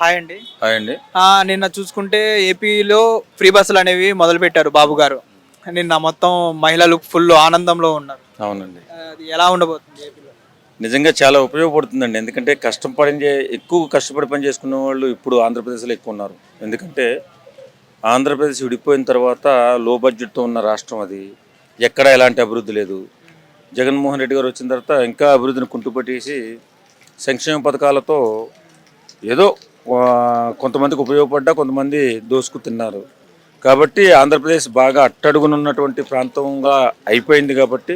Hi అండి. Hi అండి. నిన్న చూసుకుంటే ఏపీలో ఫ్రీ బస్సులు అనేవి మొదలు పెట్టారు బాబు గారు. నిన్న మొత్తం మహిళలు ఫుల్ ఆనందంలో ఉన్నారు. అవునండి. అది ఎలా ఉండబోతుంది ఏపీలో? నిజంగా చాలా ఉపయోగపడుతుందండి. ఎందుకంటే కష్టపడి చే- ఎక్కువ కష్టపడి పని చేసుకునే వాళ్ళు ఇప్పుడు ఆంధ్రప్రదేశ్లో ఎక్కువ ఉన్నారు. ఎందుకంటే ఆంధ్రప్రదేశ్ విడిపోయిన తర్వాత లో బడ్జెట్తో ఉన్న రాష్ట్రం అది. ఎక్కడ ఎలాంటి అభివృద్ధి లేదు. జగన్మోహన్ రెడ్డి గారు వచ్చిన తర్వాత ఇంకా అభివృద్ధిని కుంటుపట్టేసి సంక్షేమ పథకాలతో ఏదో కొంతమందికి ఉపయోగపడ్డా కొంతమంది దోసుకు తిన్నారు. కాబట్టి ఆంధ్రప్రదేశ్ బాగా అట్టడుగునున్నటువంటి ప్రాంతంగా అయిపోయింది కాబట్టి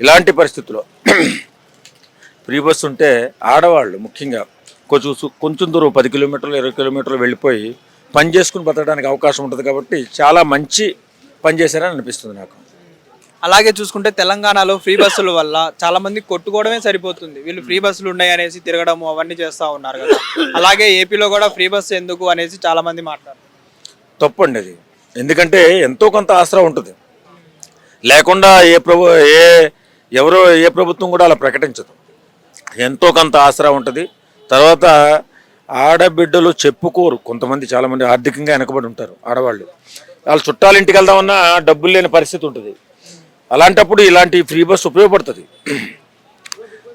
ఇలాంటి పరిస్థితుల్లో ఫ్రీ బస్సు ఉంటే ఆడవాళ్ళు ముఖ్యంగా కొంచెం కొంచెం దూరం పది కిలోమీటర్లు ఇరవై కిలోమీటర్లు వెళ్ళిపోయి పని చేసుకుని బతకడానికి అవకాశం ఉంటుంది కాబట్టి చాలా మంచి పని చేశారని అనిపిస్తుంది నాకు. అలాగే చూసుకుంటే తెలంగాణలో ఫ్రీ బస్సుల వల్ల చాలా మంది కొట్టుకోవడమే సరిపోతుంది. వీళ్ళు ఫ్రీ బస్సులు ఉన్నాయి అనేసి తిరగడము అవన్నీ చేస్తూ ఉన్నారు కదా. అలాగే ఏపీలో కూడా ఫ్రీ బస్సు ఎందుకు అనేసి చాలా మంది మాట్లాడుతారు తప్పండి అది. ఎందుకంటే ఎంతో కొంత ఆసరా ఉంటుంది. లేకుండా ఏ ప్రభు ఏ ఎవరో ఏ ప్రభుత్వం కూడా అలా ప్రకటించదు. ఎంతో కొంత ఆసరా ఉంటుంది. తర్వాత ఆడబిడ్డలు చెప్పుకోరు. కొంతమంది చాలామంది ఆర్థికంగా వెనకబడి ఉంటారు ఆడవాళ్ళు. వాళ్ళు చుట్టాలింటికి వెళ్దామన్నా డబ్బులు లేని పరిస్థితి ఉంటుంది. అలాంటప్పుడు ఇలాంటి ఫ్రీ బస్ ఉపయోగపడుతుంది.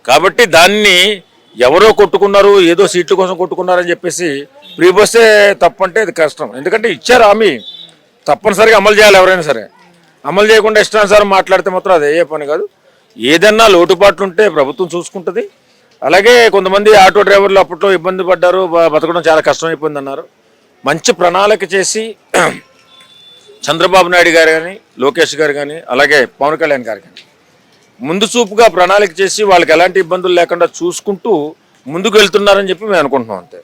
కాబట్టి దాన్ని ఎవరో కొట్టుకున్నారు ఏదో సీట్ల కోసం కొట్టుకున్నారని చెప్పేసి ఫ్రీ బస్సే తప్పంటే అది కష్టం. ఎందుకంటే ఇచ్చారు హామీ. తప్పనిసరిగా అమలు చేయాలి ఎవరైనా సరే. అమలు చేయకుండా ఇష్టానుసారం మాట్లాడితే మాత్రం అది ఏ పని కాదు. ఏదన్నా లోటుపాట్లు ఉంటే ప్రభుత్వం చూసుకుంటుంది. అలాగే కొంతమంది ఆటో డ్రైవర్లు అప్పట్లో ఇబ్బంది పడ్డారు బతకడం చాలా కష్టమైపోయింది అన్నారు మంచి ప్రణాళిక చేసి చంద్రబాబు నాయుడు గారు కానీ లోకేష్ గారు కానీ అలాగే పవన్ కళ్యాణ్ గారు కానీ ముందు చూపుగా ప్రణాళిక చేసి వాళ్ళకి ఎలాంటి ఇబ్బందులు లేకుండా చూసుకుంటూ ముందుకు వెళ్తున్నారని చెప్పి మేము అనుకుంటున్నాం అంతే.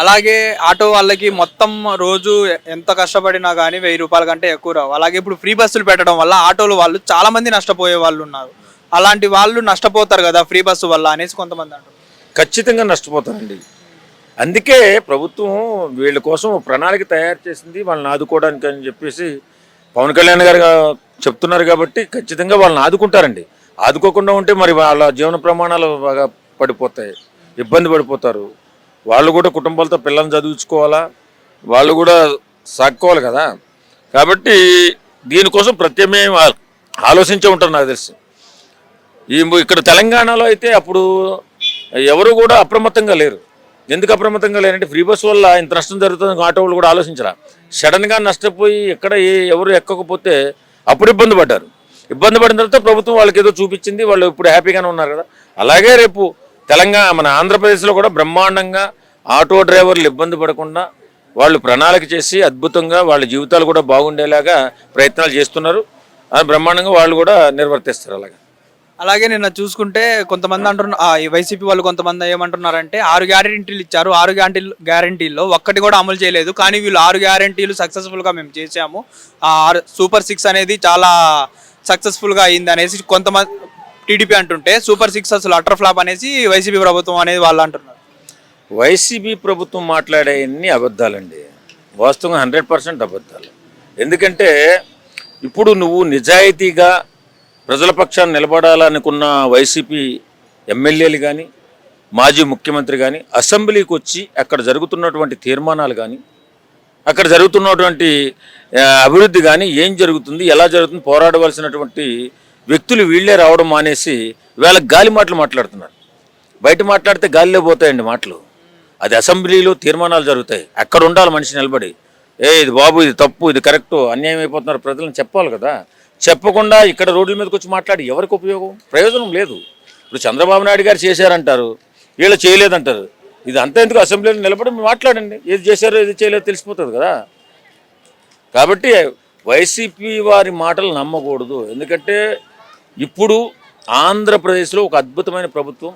అలాగే ఆటో వాళ్ళకి మొత్తం రోజు ఎంత కష్టపడినా కానీ వెయ్యి రూపాయల కంటే ఎక్కువ రావు. అలాగే ఇప్పుడు ఫ్రీ బస్సులు పెట్టడం వల్ల ఆటోలు వాళ్ళు చాలా మంది నష్టపోయే వాళ్ళు ఉన్నారు. అలాంటి వాళ్ళు నష్టపోతారు కదా ఫ్రీ బస్సు వల్ల అనేసి కొంతమంది అంటారు ఖచ్చితంగా నష్టపోతారండి. అందుకే ప్రభుత్వం వీళ్ళ కోసం ప్రణాళిక తయారు చేసింది వాళ్ళని ఆదుకోవడానికి అని చెప్పేసి పవన్ కళ్యాణ్ గారు చెప్తున్నారు కాబట్టి ఖచ్చితంగా వాళ్ళని ఆదుకుంటారండి. ఆదుకోకుండా ఉంటే మరి వాళ్ళ జీవన ప్రమాణాలు బాగా పడిపోతాయి ఇబ్బంది పడిపోతారు. వాళ్ళు కూడా కుటుంబాలతో పిల్లల్ని చదివించుకోవాలా వాళ్ళు కూడా సాక్కోవాలి కదా. కాబట్టి దీనికోసం ప్రత్యమేం ఆలోచించే ఉంటారు నాకు తెలిసి. ఈ ఇక్కడ తెలంగాణలో అయితే అప్పుడు ఎవరు కూడా అప్రమత్తంగా లేరు. ఎందుకు అప్రమత్తంగా లేదంటే ఫ్రీ బస్ వల్ల ఇంత నష్టం జరుగుతుంది ఆటో వాళ్ళు కూడా ఆలోచించరా. సడన్గా నష్టపోయి ఎక్కడ ఎవరు ఎక్కకపోతే అప్పుడు ఇబ్బంది పడ్డారు. ఇబ్బంది పడిన తర్వాత ప్రభుత్వం వాళ్ళకి ఏదో చూపించింది వాళ్ళు ఇప్పుడు హ్యాపీగానే ఉన్నారు కదా. అలాగే రేపు తెలంగాణ మన ఆంధ్రప్రదేశ్లో కూడా బ్రహ్మాండంగా ఆటో డ్రైవర్లు ఇబ్బంది పడకుండా వాళ్ళు ప్రణాళిక చేసి అద్భుతంగా వాళ్ళ జీవితాలు కూడా బాగుండేలాగా ప్రయత్నాలు చేస్తున్నారు. బ్రహ్మాండంగా వాళ్ళు కూడా నిర్వర్తిస్తారు అలాగా. అలాగే నిన్న చూసుకుంటే కొంతమంది అంటున్నారు ఈ వైసీపీ వాళ్ళు కొంతమంది ఏమంటున్నారంటే ఆరు గ్యారెంటీలు ఇచ్చారు. ఆరు గ్యారంటీ గ్యారెంటీల్లో ఒక్కటి కూడా అమలు చేయలేదు. కానీ వీళ్ళు ఆరు గ్యారెంటీలు సక్సెస్ఫుల్గా మేము చేసాము ఆరు సూపర్ సిక్స్ అనేది చాలా సక్సెస్ఫుల్గా అయింది అనేసి కొంతమంది టీడీపీ అంటుంటే సూపర్ సిక్స్ అసలు అటర్ ఫ్లాప్ అనేసి వైసీపీ ప్రభుత్వం అనేది వాళ్ళు అంటున్నారు. వైసీపీ ప్రభుత్వం మాట్లాడే అన్ని అబద్ధాలండి? వాస్తవంగా హండ్రెడ్ పర్సెంట్ అబద్ధాలు. ఎందుకంటే ఇప్పుడు నువ్వు నిజాయితీగా ప్రజల పక్షాన్ని నిలబడాలనుకున్న వైసీపీ ఎమ్మెల్యేలు కానీ మాజీ ముఖ్యమంత్రి కానీ అసెంబ్లీకి వచ్చి అక్కడ జరుగుతున్నటువంటి తీర్మానాలు కానీ అక్కడ జరుగుతున్నటువంటి అభివృద్ధి కానీ ఏం జరుగుతుంది ఎలా జరుగుతుంది పోరాడవలసినటువంటి వ్యక్తులు వీళ్ళే రావడం మానేసి వీళ్ళ గాలి మాటలు మాట్లాడుతున్నారు. బయట మాట్లాడితే గాలిలో పోతాయండి మాటలు. అది అసెంబ్లీలో తీర్మానాలు జరుగుతాయి. అక్కడ ఉండాలి మనిషి నిలబడి. ఏ ఇది బాబు ఇది తప్పు ఇది కరెక్ట్ అన్యాయం అయిపోతున్నారు ప్రజలను చెప్పాలి కదా. చెప్పకుండా ఇక్కడ రోడ్ల మీదకి వచ్చి మాట్లాడి ఎవరికి ఉపయోగం? ప్రయోజనం లేదు. ఇప్పుడు చంద్రబాబు నాయుడు గారు చేశారంటారు వీళ్ళు చేయలేదంటారు. ఇది అంత ఎందుకు అసెంబ్లీలో నిలబడి మాట్లాడండి. ఏది చేశారో ఏది చేయలేదో తెలిసిపోతుంది కదా. కాబట్టి వైసీపీ వారి మాటలు నమ్మకూడదు. ఎందుకంటే ఇప్పుడు ఆంధ్రప్రదేశ్లో ఒక అద్భుతమైన ప్రభుత్వం.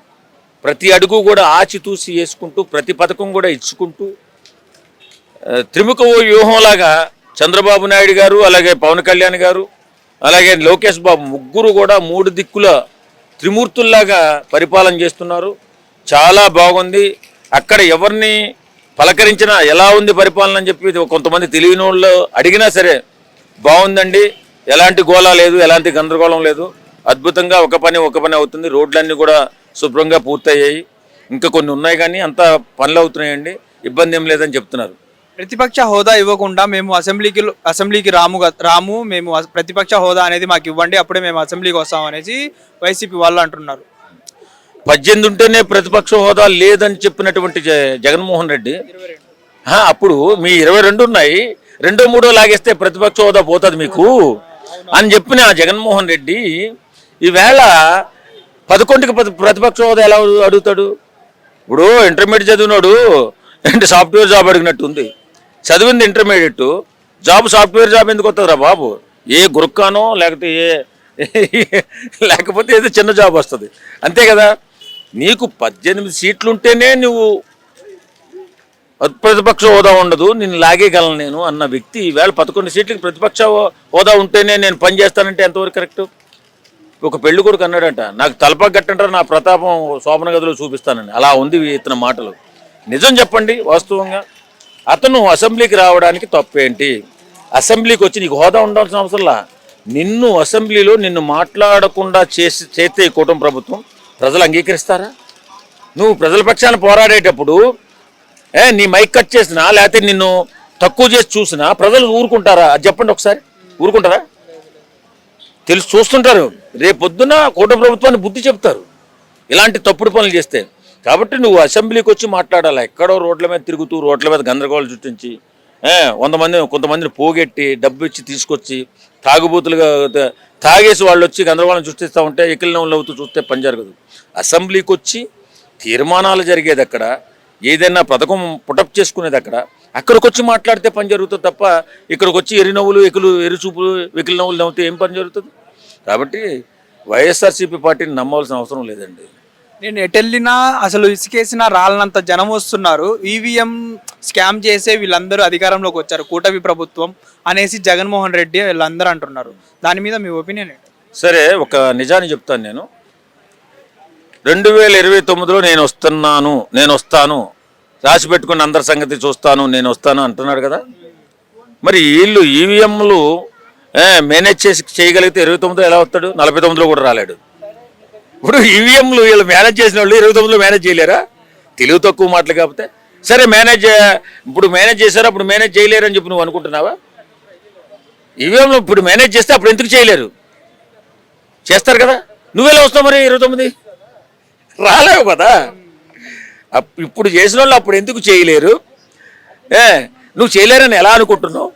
ప్రతి అడుగు కూడా ఆచితూసి వేసుకుంటూ ప్రతి పథకం కూడా ఇచ్చుకుంటూ త్రిముఖ వ్యూహంలాగా చంద్రబాబు నాయుడు గారు అలాగే పవన్ కళ్యాణ్ గారు అలాగే లోకేష్ బాబు ముగ్గురు కూడా మూడు దిక్కుల త్రిమూర్తుల్లాగా పరిపాలన చేస్తున్నారు. చాలా బాగుంది. అక్కడ ఎవరిని పలకరించినా ఎలా ఉంది పరిపాలన అని చెప్పి కొంతమంది తెలియని వాళ్ళు అడిగినా సరే బాగుందండి. ఎలాంటి గోళ లేదు ఎలాంటి గందరగోళం లేదు. అద్భుతంగా ఒక పని ఒక పని అవుతుంది. రోడ్లన్నీ కూడా శుభ్రంగా పూర్తయ్యాయి. ఇంకా కొన్ని ఉన్నాయి కానీ అంత పనులు అవుతున్నాయండి. ఇబ్బంది ఏం లేదని చెప్తున్నారు. ప్రతిపక్ష హోదా ఇవ్వకుండా మేము అసెంబ్లీకి అసెంబ్లీకి రాము రాము మేము అస- ప్రతిపక్ష హోదా అనేది మాకు ఇవ్వండి అప్పుడే మేము అసెంబ్లీకి వస్తాం అనేసి వైసీపీ వాళ్ళు అంటున్నారు. పద్దెనిమిది ఉంటేనే ప్రతిపక్ష హోదా లేదని చెప్పినటువంటి జ- జగన్మోహన్ రెడ్డి. అప్పుడు మీ ఇరవై రెండు ఉన్నాయి రెండో మూడో లాగేస్తే ప్రతిపక్ష హోదా పోతుంది మీకు అని చెప్పిన ఆ జగన్మోహన్ రెడ్డి ఈవేళ పదకొండుకి ప్రతిపక్ష హోదా ఎలా అడుగుతాడు? ఇప్పుడు ఇంటర్మీడియట్ చదివినాడు అంటే సాఫ్ట్వేర్ జాబ్ అడిగినట్టు ఉంది చదివింది ఇంటర్మీడియట్ జాబ్ సాఫ్ట్వేర్ జాబ్ ఎందుకు వస్తుందిరా బాబు? ఏ గురుక్కానో లేకపోతే ఏ లేకపోతే ఏదో చిన్న జాబ్ వస్తుంది. అంతే కదా? నీకు పద్దెనిమిది సీట్లు ఉంటేనే నువ్వు ప్రతిపక్ష హోదా ఉండదు. నేను లాగేయగలను నేను అన్న వ్యక్తి. ఈవేళ పదకొండు సీట్లకి ప్రతిపక్ష హోదా ఉంటేనే నేను పని చేస్తానంటే ఎంతవరకు కరెక్ట్? ఒక పెళ్ళి కొడుకు అన్నాడంట నాకు తలప గట్టంటారు నా ప్రతాపం శోభన గదిలో చూపిస్తానని. అలా ఉంది ఇతని మాటలు. నిజం చెప్పండి వాస్తవంగా. అతను అసెంబ్లీకి రావడానికి తప్పేంటి? అసెంబ్లీకి వచ్చి నీకు హోదా ఉండాల్సిన అవసరంలా నిన్ను అసెంబ్లీలో నిన్ను మాట్లాడకుండా చేసి చేస్తే ఈ కూటమి ప్రభుత్వం ప్రజలు అంగీకరిస్తారా? నువ్వు ప్రజల పక్షాన పోరాడేటప్పుడు ఏ నీ మైక్ కట్ చేసినా లేకపోతే నిన్ను తక్కువ చేసి చూసినా ప్రజలు ఊరుకుంటారా? అది చెప్పండి ఒకసారి. ఊరుకుంటారా? తెలుసు చూస్తుంటారు. రేపొద్దున పొద్దున కూట ప్రభుత్వాన్ని బుద్ధి చెప్తారు. ఇలాంటి తప్పుడు పనులు చేస్తే. కాబట్టి నువ్వు అసెంబ్లీకి వచ్చి మాట్లాడాలి? ఎక్కడో రోడ్ల మీద తిరుగుతూ రోడ్ల మీద గందరగోళం చుట్టించి వంద మంది కొంతమందిని పోగెట్టి డబ్బు ఇచ్చి తీసుకొచ్చి తాగుబోతులుగా తాగేసి వాళ్ళు వచ్చి గందరగోళం సృష్టిస్తూ ఉంటే ఎకిలిన అవుతూ చూస్తే పని జరగదు. అసెంబ్లీకి వచ్చి తీర్మానాలు జరిగేది అక్కడ ఏదైనా పథకం పుటప్ చేసుకునేది అక్కడ అక్కడికి వచ్చి మాట్లాడితే పని జరుగుతుంది తప్ప ఇక్కడికి వచ్చి ఎరినవ్వులు ఎకులు ఎరుచూపులు వెకిలి నవ్వులు నవ్వుతే ఏం పని జరుగుతుంది? కాబట్టి వైఎస్ఆర్సీపీ పార్టీని నమ్మవలసిన అవసరం లేదండి. నేను ఎటెళ్ళినా అసలు ఇసుకేసినా రాలనంత జనం వస్తున్నారు. ఈవీఎం స్కామ్ చేసే వీళ్ళందరూ అధికారంలోకి వచ్చారు. కూటమి ప్రభుత్వం అనేసి జగన్మోహన్ రెడ్డి వీళ్ళందరూ అంటున్నారు. దాని మీద మీ ఒపీనియన్ ఏంటి? సరే ఒక నిజాన్ని చెప్తాను నేను. రెండు వేల ఇరవై తొమ్మిదిలో నేను వస్తున్నాను నేను వస్తాను. రాసి పెట్టుకుని అందరి సంగతి చూస్తాను నేను వస్తాను అంటున్నాడు కదా. మరి వీళ్ళు ఈవీఎంలు మేనేజ్ చేసి చేయగలిగితే ఇరవై తొమ్మిదిలో ఎలా వస్తాడు? నలభై తొమ్మిదిలో కూడా రాలేడు. ఇప్పుడు ఈవీఎంలు వీళ్ళు మేనేజ్ చేసిన వాళ్ళు ఇరవై తొమ్మిదిలో మేనేజ్ చేయలేరా? తెలివి తక్కువ మాటలు కాకపోతే. సరే మేనేజ్ ఇప్పుడు మేనేజ్ చేశారు అప్పుడు మేనేజ్ చేయలేరు అని చెప్పి నువ్వు అనుకుంటున్నావా? ఈవీఎంలు ఇప్పుడు మేనేజ్ చేస్తే అప్పుడు ఎందుకు చేయలేరు? చేస్తారు కదా. నువ్వెలా వస్తావు మరి ఇరవై తొమ్మిది? రాలేవు కదా. అప్- ఇప్పుడు చేసిన వాళ్ళు అప్పుడు ఎందుకు చేయలేరు? ఏ నువ్వు చేయలేరని ఎలా అనుకుంటున్నావు?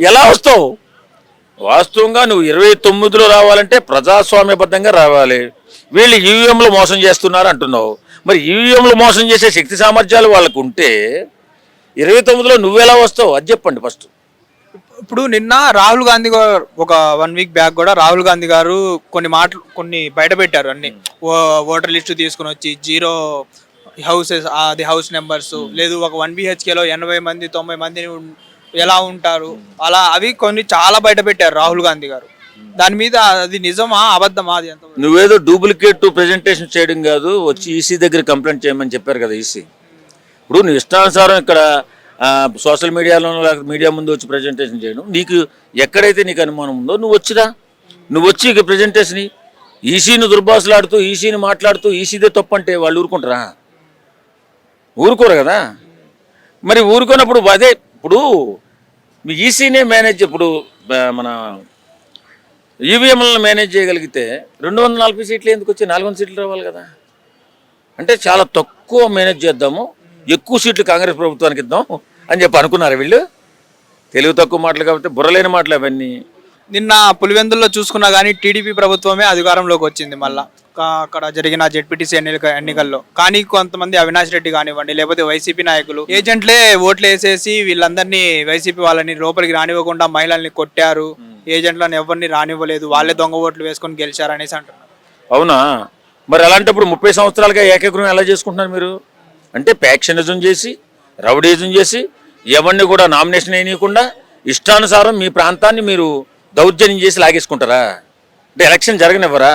ఎలా వస్తావు? వాస్తవంగా నువ్వు ఇరవై తొమ్మిదిలో రావాలంటే ప్రజాస్వామ్యబద్ధంగా రావాలి. వీళ్ళు ఈవీఎంలు మోసం చేస్తున్నారు అంటున్నావు. మరి ఈవీఎంలు మోసం చేసే శక్తి సామర్థ్యాలు వాళ్ళకు ఉంటే ఇరవై తొమ్మిదిలో నువ్వెలా వస్తావు? అది చెప్పండి ఫస్ట్. ఇప్పుడు నిన్న రాహుల్ గాంధీ గారు ఒక వన్ వీక్ బ్యాక్ కూడా రాహుల్ గాంధీ గారు కొన్ని మాటలు కొన్ని బయట పెట్టారు అన్ని. ఓ- ఓటర్ లిస్టు తీసుకుని వచ్చి జీరో హౌసెస్ అది హౌస్ నెంబర్స్. లేదు ఒక వన్ బిహెచ్కేలో ఎనభై మంది తొంభై మంది ఉన్- ఎలా ఉంటారు? అలా అవి కొన్ని చాలా బయట పెట్టారు రాహుల్ గాంధీ గారు. దాని మీద అది నిజమా? అబద్ధమా? అది ఎంత నువ్వేదో డూప్లికేట్ ప్రెజెంటేషన్ చేయడం కాదు వచ్చి ఈసీ దగ్గర కంప్లైంట్ చేయమని చెప్పారు కదా ఈసీ. ఇప్పుడు నువ్వు ఇష్టానుసారం ఇక్కడ సోషల్ మీడియాలో మీడియా ముందు వచ్చి ప్రజెంటేషన్ చేయడం నీకు ఎక్కడైతే నీకు అనుమానం ఉందో నువ్వు వచ్చిరా. నువ్వు వచ్చి ఇక ప్రజెంటేషన్ ఈసీని దుర్భాషలాడుతూ ఈసీని మాట్లాడుతూ ఈసీదే తప్పంటే వాళ్ళు ఊరుకుంటారా? ఊరుకోరు కదా. మరి ఊరుకున్నప్పుడు అదే ఇప్పుడు మీ ఈసీనే మేనేజ్ ఇప్పుడు మన ఈవీఎంలను మేనేజ్ చేయగలిగితే రెండు వందల నలభై సీట్లు ఎందుకు వచ్చి నాలుగు వందల సీట్లు రావాలి కదా. అంటే చాలా తక్కువ మేనేజ్ చేద్దాము. ఎక్కువ సీట్లు కాంగ్రెస్ ప్రభుత్వానికి ఇద్దాం అని చెప్పి అనుకున్నారు వీళ్ళు? తెలుగు తక్కువ మాటలు కాబట్టి బుర్రలేని మాటలు అవన్నీ. నిన్న పులివెందుల్లో చూసుకున్నా కానీ టీడీపీ ప్రభుత్వమే అధికారంలోకి వచ్చింది మళ్ళీ. అక్కడ జరిగిన జెడ్పీటీసీ ఎన్నిక ఎన్నికల్లో. కానీ కొంతమంది అవినాష్ రెడ్డి కానివ్వండి లేకపోతే వైసీపీ నాయకులు ఏజెంట్లే ఓట్లు వేసేసి వీళ్ళందరినీ వైసీపీ వాళ్ళని లోపలికి రానివ్వకుండా మహిళల్ని కొట్టారు. ఏజెంట్లను ఎవరిని రానివ్వలేదు. వాళ్ళే దొంగ ఓట్లు వేసుకొని గెలిచారు అనేసి అంటున్నారు. అవునా? మరి అలాంటప్పుడు ముప్పై సంవత్సరాలుగా ఏకగ్రహం ఎలా చేసుకుంటున్నారు మీరు? అంటే ప్యాక్షనిజం చేసి రౌడీజం చేసి ఎవరిని కూడా నామినేషన్ వేయనీయకుండా ఇష్టానుసారం మీ ప్రాంతాన్ని మీరు దౌర్జన్యం చేసి లాగేసుకుంటారా? అంటే ఎలక్షన్ జరగనివ్వరా?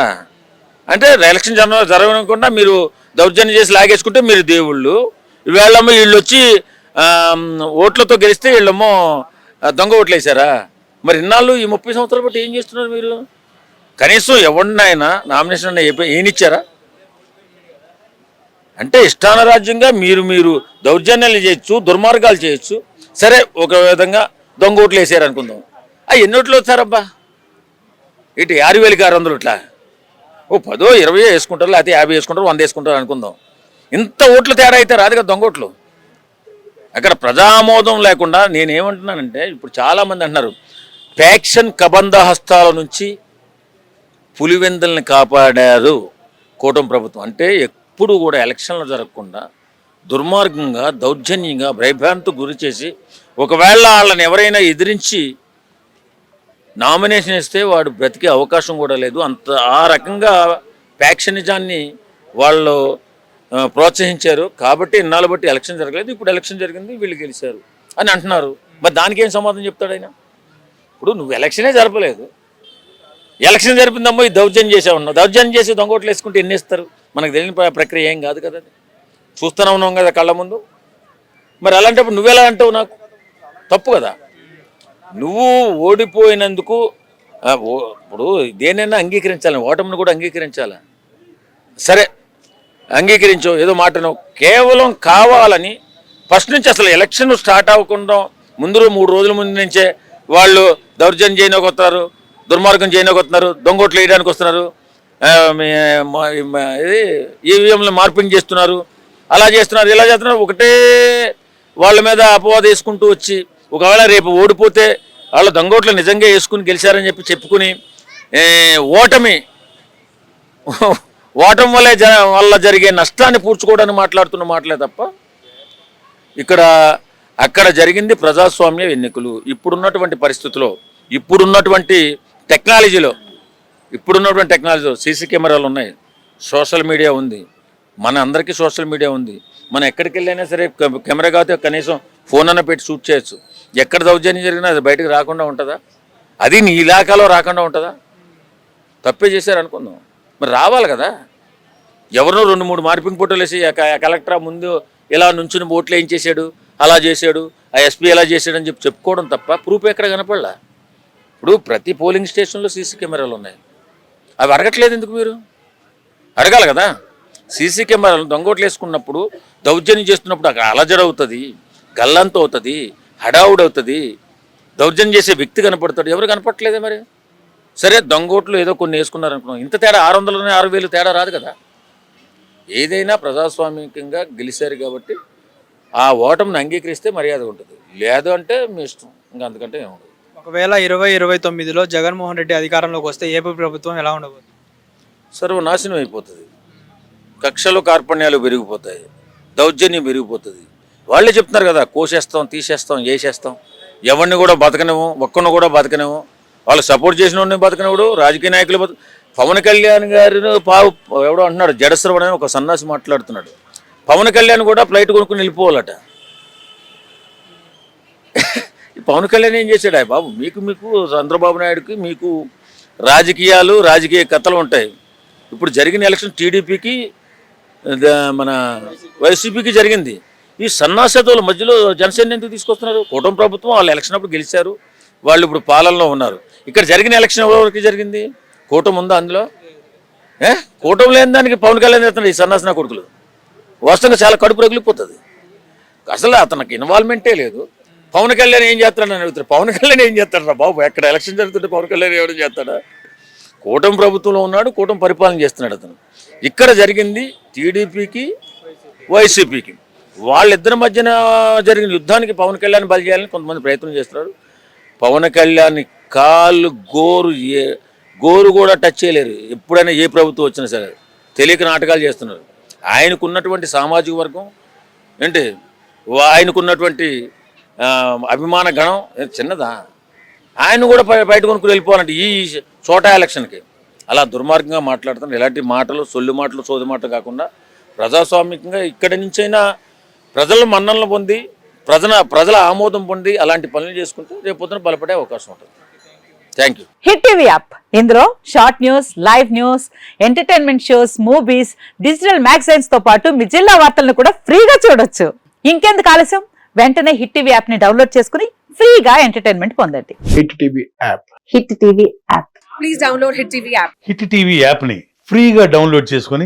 అంటే ఎలక్షన్ జరగ జరగకుండా మీరు దౌర్జన్యం చేసి లాగేసుకుంటే మీరు దేవుళ్ళు. వీళ్ళేమో వీళ్ళు వచ్చి ఓట్లతో గెలిస్తే వీళ్ళమ్మో దొంగ ఓట్లు వేసారా మరి ఇన్నాళ్ళు ఈ ముప్పై సంవత్సరాలు బట్టి ఏం చేస్తున్నారు మీరు కనీసం ఎవరినైనా నామినేషన్ అయినా ఏనిచ్చారా? అంటే ఇష్టానరాజ్యంగా మీరు మీరు దౌర్జన్యాలు చేయొచ్చు దుర్మార్గాలు చేయొచ్చు. సరే ఒక విధంగా దొంగ ఓట్లు వేసారు అనుకుందాం ఆ ఎన్ని ఓట్లు వస్తారబ్బా ఇటు ఆరు వేలకి ఆరు వందలు ఇట్లా. ఓ పదో ఇరవై వేసుకుంటారు లేకపోతే యాభై వేసుకుంటారు వంద వేసుకుంటారు అనుకుందాం. ఇంత ఓట్లు తేడా అయితే రాదు కదా దొంగ ఓట్లు అక్కడ ప్రజామోదం లేకుండా నేనేమంటున్నానంటే ఇప్పుడు చాలామంది అంటున్నారు ప్యాక్షన్ కబంధ హస్తాల నుంచి పులివెందుల్ని కాపాడారు కూటమి ప్రభుత్వం. అంటే ఎప్పుడు కూడా ఎలక్షన్లు జరగకుండా దుర్మార్గంగా దౌర్జన్యంగా భయభ్రాంతికి గురి చేసి ఒకవేళ వాళ్ళని ఎవరైనా ఎదిరించి నామినేషన్ ఇస్తే వాడు బ్రతికే అవకాశం కూడా లేదు. అంత ఆ రకంగా ప్యాక్షనిజాన్ని వాళ్ళు ప్రోత్సహించారు. కాబట్టి ఇన్నాళ్ళు బట్టి ఎలక్షన్ జరగలేదు. ఇప్పుడు ఎలక్షన్ జరిగింది వీళ్ళు గెలిచారు అని అంటున్నారు. మరి దానికి ఏం సమాధానం చెప్తాడు ఆయన? ఇప్పుడు నువ్వు ఎలక్షనే జరపలేదు. ఎలక్షన్ జరిపిందమ్మో ఈ దౌర్జన్యం చేసే ఉన్నావు. దౌర్జన్యం చేసి దొంగోట్లు వేసుకుంటే ఎన్ని ఇస్తారు? మనకు తెలియని ప్రక్రియ ఏం కాదు కదా అది. చూస్తూనే ఉన్నాం కదా కళ్ళ ముందు. మరి అలాంటప్పుడు నువ్వెలా అంటావు నాకు? తప్పు కదా. నువ్వు ఓడిపోయినందుకు ఇప్పుడు దేనైనా అంగీకరించాలి ఓటమిని కూడా అంగీకరించాలి. సరే అంగీకరించు ఏదో మాటను. కేవలం కావాలని ఫస్ట్ నుంచి అసలు ఎలక్షన్ స్టార్ట్ అవ్వకుండా ముందు మూడు రోజుల ముందు నుంచే వాళ్ళు దౌర్జన్యం చేయనకొస్తున్నారు దుర్మార్గం చేయనకొస్తున్నారు దొంగోట్లు వేయడానికి వస్తున్నారు ఇది ఈవీఎంలు మార్పింగ్ చేస్తున్నారు అలా చేస్తున్నారు ఇలా చేస్తున్నారు. ఒకటే వాళ్ళ మీద అపవాదం వేసుకుంటూ వచ్చి ఒకవేళ రేపు ఓడిపోతే వాళ్ళ దొంగోట్లు నిజంగా వేసుకుని గెలిచారని చెప్పి చెప్పుకుని ఓటమి ఓటమి వల్లే జ వల్ల జరిగే నష్టాన్ని పూడ్చుకోవడానికి మాట్లాడుతున్న మాటలే తప్ప ఇక్కడ అక్కడ జరిగింది ప్రజాస్వామ్య ఎన్నికలు. ఇప్పుడున్నటువంటి పరిస్థితిలో ఇప్పుడున్నటువంటి టెక్నాలజీలో ఇప్పుడున్నటువంటి టెక్నాలజీలో సీసీ కెమెరాలు ఉన్నాయి. సోషల్ మీడియా ఉంది. మన అందరికీ సోషల్ మీడియా ఉంది. మనం ఎక్కడికి వెళ్ళైనా సరే కెమెరా కాకపోతే కనీసం ఫోన్ అన్న పెట్టి షూట్ చేయొచ్చు. ఎక్కడ దౌర్జన్యం జరిగినా అది బయటకు రాకుండా ఉంటుందా? అది నీ ఇలాకాలో రాకుండా ఉంటుందా? తప్పే చేశారు అనుకుందాం. మరి రావాలి కదా? ఎవరినో రెండు మూడు మార్పింగ్ ఫోటోలు వేసి కలెక్టర్ ముందు ఇలా నుంచుని ఓట్లు ఏం చేశాడు? అలా చేశాడు? ఆ ఎస్పీ ఎలా చేశాడని చెప్పి చెప్పుకోవడం తప్ప ప్రూఫ్ ఎక్కడ కనపడలా? ఇప్పుడు ప్రతి పోలింగ్ స్టేషన్లో సీసీ కెమెరాలు ఉన్నాయి. అవి అడగట్లేదు ఎందుకు మీరు? అడగాలి కదా? సీసీ కెమెరాలు దొంగోట్లు వేసుకున్నప్పుడు దౌర్జన్యం చేస్తున్నప్పుడు అక్కడ అలజడి అవుతుంది గల్లంత అవుతుంది హడావుడి అవుతుంది దౌర్జన్యం చేసే వ్యక్తి కనపడతాడు. ఎవరు కనపడట్లేదే మరి? సరే దొంగోట్లు ఏదో కొన్ని వేసుకున్నారు అనుకున్నాం ఇంత తేడా ఆరు వందలు ఆరు వేలు తేడా రాదు కదా? ఏదైనా ప్రజాస్వామికంగా గెలిచారు కాబట్టి ఆ ఓటమిని అంగీకరిస్తే మర్యాద ఉంటుంది. లేదు అంటే మీ ఇష్టం. ఇంకా అంతకంటే ఏముండదు ఒకవేళ ఇరవై ఇరవై తొమ్మిదిలో జగన్మోహన్ రెడ్డి అధికారంలోకి వస్తే ఏపీ ప్రభుత్వం ఎలా ఉండబోతుంది? సర్వనాశనం అయిపోతుంది. కక్షలు కార్పణ్యాలు పెరిగిపోతాయి. దౌర్జన్యం పెరిగిపోతుంది. వాళ్ళే చెప్తున్నారు కదా కోసేస్తాం తీసేస్తాం వేసేస్తాం ఎవరిని కూడా బతకనేమో ఒక్కరిని కూడా బతకనేమో వాళ్ళు సపోర్ట్ చేసిన వాడిని రాజకీయ నాయకులు బతక పవన్ కళ్యాణ్ గారిని పావు ఎవడో అంటున్నాడు జడశ్రవణ అని ఒక సన్నాసి మాట్లాడుతున్నాడు. పవన్ కళ్యాణ్ కూడా ఫ్లైట్ కొనుక్కుని వెళ్ళిపోవాలట. ఈ పవన్ కళ్యాణ్ ఏం చేశాడు? బాబు మీకు మీకు చంద్రబాబు నాయుడుకి మీకు రాజకీయాలు రాజకీయ కథలు ఉంటాయి. ఇప్పుడు జరిగిన ఎలక్షన్ టీడీపీకి మన వైసీపీకి జరిగింది. ఈ సన్నాసతుల మధ్యలో జనసేన ఎందుకు తీసుకొస్తున్నారు? కూటమి ప్రభుత్వం వాళ్ళు ఎలక్షన్ అప్పుడు గెలిచారు. వాళ్ళు ఇప్పుడు పాలనలో ఉన్నారు. ఇక్కడ జరిగిన ఎలక్షన్ ఎవరికి జరిగింది? కూటమి ఉందా అందులో? ఏ? కూటమి లేని దానికి పవన్ కళ్యాణ్ చేస్తున్నారు ఈ సన్నాసన కొడుకులు. వాస్తవంగా చాలా కడుపు రగిలిపోతుంది. అసలు అతనికి ఇన్వాల్వ్మెంటే లేదు. పవన్ కళ్యాణ్ ఏం చేస్తాడని అడుగుతారు పవన్ కళ్యాణ్ ఏం చేస్తాడు బాబు? ఎక్కడ ఎలక్షన్ జరుగుతుంటే పవన్ కళ్యాణ్ ఎవరు చేస్తాడా? కూటమి ప్రభుత్వంలో ఉన్నాడు కూటమి పరిపాలన చేస్తున్నాడు అతను. ఇక్కడ జరిగింది టీడీపీకి వైసీపీకి. వాళ్ళిద్దరి మధ్యన జరిగిన యుద్ధానికి పవన్ కళ్యాణ్ బలి చేయాలని కొంతమంది ప్రయత్నం చేస్తున్నారు. పవన్ కళ్యాణ్ కాళ్ళు గోరు ఏ గోరు కూడా టచ్ చేయలేరు. ఎప్పుడైనా ఏ ప్రభుత్వం వచ్చినా సరే తెలియక నాటకాలు చేస్తున్నారు. ఆయనకున్నటువంటి సామాజిక వర్గం ఏంటి? ఆయనకున్నటువంటి అభిమాన గణం చిన్నదా? ఆయన కూడా బయట కొనుక్కుని వెళ్ళిపోవాలంటే ఈ చోటా ఎలక్షన్కి. అలా దుర్మార్గంగా మాట్లాడుతున్నారు. ఇలాంటి మాటలు సొల్లు మాటలు సోది మాటలు కాకుండా ప్రజాస్వామికంగా ఇక్కడి నుంచైనా ప్రజల మన్ననలు పొంది ప్రజల ప్రజల ఆమోదం పొంది అలాంటి పనులు చేసుకుంటే రేపు పొద్దున బలపడే అవకాశం ఉంటుంది. Thank you Hit TV app. ఇందులో short news live news entertainment shows movies digital మ్యాగజైన్స్తో పాటు మీ జిల్లా వార్తలను కూడా ఫ్రీగా చూడొచ్చు. ఇంకెందుకు ఆలస్యం? వెంటనే హిట్ టీవీ యాప్ని డౌన్లోడ్ చేసుకుని ఫ్రీగా ఎంటర్టైన్మెంట్ పొందండి. Hit TV app. Hit TV app. Please download Hit TV app. Hit TV యాప్ని ఫ్రీగా డౌన్లోడ్ చేసుకొని